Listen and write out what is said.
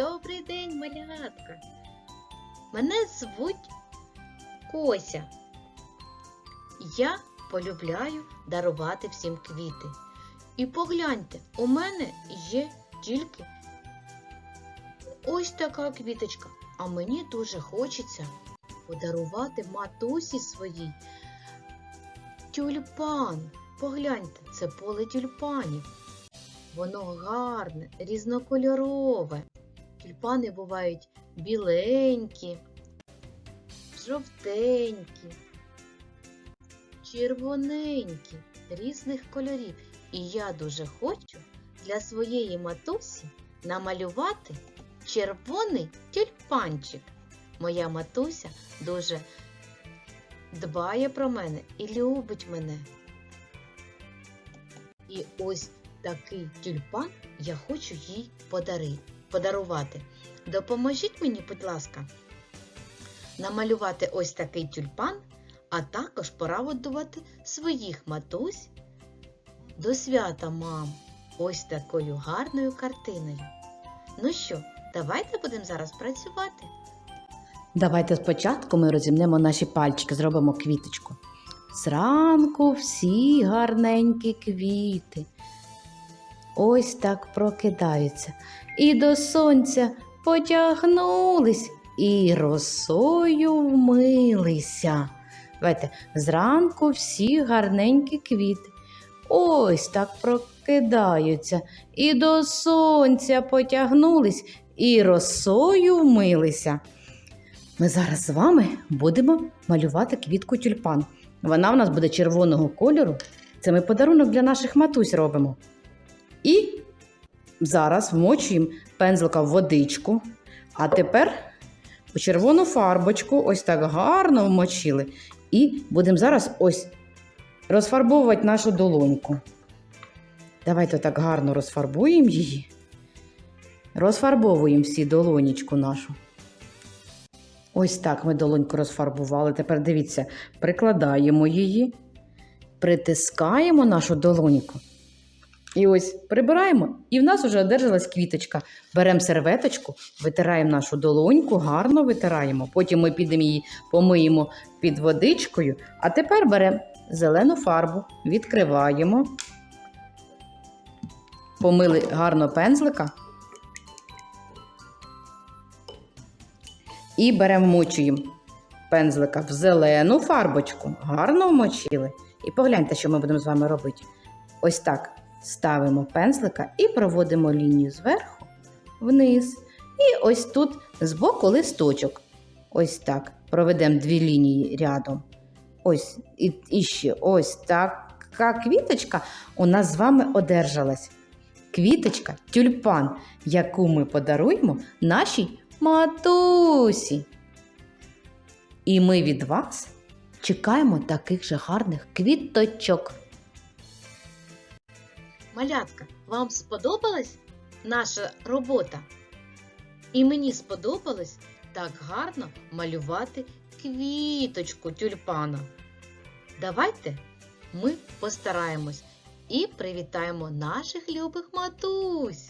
Добрий день, малятка. Мене звуть Кося. Я полюбляю дарувати всім квіти. І погляньте, у мене є тільки ось така квіточка. А мені дуже хочеться подарувати матусі своїй тюльпан. Погляньте, це поле тюльпанів. Воно гарне, різнокольорове. Тюльпани бувають біленькі, жовтенькі, червоненькі, різних кольорів. І я дуже хочу для своєї матусі намалювати червоний тюльпанчик. Моя матуся дуже дбає про мене і любить мене. І ось такий тюльпан я хочу їй подари, подарувати. Допоможіть мені, будь ласка, намалювати ось такий тюльпан, а також порадувати своїх матусь до свята мам ось такою гарною картиною. Ну що, давайте будемо зараз працювати. Давайте спочатку ми розімнемо наші пальчики, зробимо квіточку. Зранку всі гарненькі квіти. Ось так прокидаються. І до сонця потягнулись, і росою вмилися. Давайте, зранку всі гарненькі квіти. Ось так прокидаються, і до сонця потягнулись, і росою вмилися. Ми зараз з вами будемо малювати квітку тюльпан. Вона в нас буде червоного кольору. Це ми подарунок для наших матусь робимо. І зараз вмочуємо пензлика в водичку. А тепер червону фарбочку ось так гарно вмочили. І будемо зараз ось розфарбовувати нашу долоньку. Давайте так гарно розфарбуємо її. Розфарбовуємо всі долонічку нашу. Ось так ми долоньку розфарбували. Тепер дивіться, прикладаємо її, притискаємо нашу долоньку. І ось прибираємо, і в нас вже одержалась квіточка. Беремо серветочку, витираємо нашу долоньку, гарно витираємо. Потім ми підемо її помиємо під водичкою. А тепер беремо зелену фарбу, відкриваємо, помили гарно пензлика. І беремо вмочуємо пензлика в зелену фарбочку. Гарно вмочили. І погляньте, що ми будемо з вами робити. Ось так ставимо пензлика і проводимо лінію зверху вниз. І ось тут збоку листочок. Ось так. Проведемо дві лінії рядом. Ось і, і ще ось така квіточка у нас з вами одержалась. Квіточка тюльпан, яку ми подаруємо нашій матусі. І ми від вас чекаємо таких же гарних квіточок. Малятка, вам сподобалась наша робота? І мені сподобалось так гарно малювати квіточку тюльпана. Давайте ми постараємось і привітаємо наших любих матусь.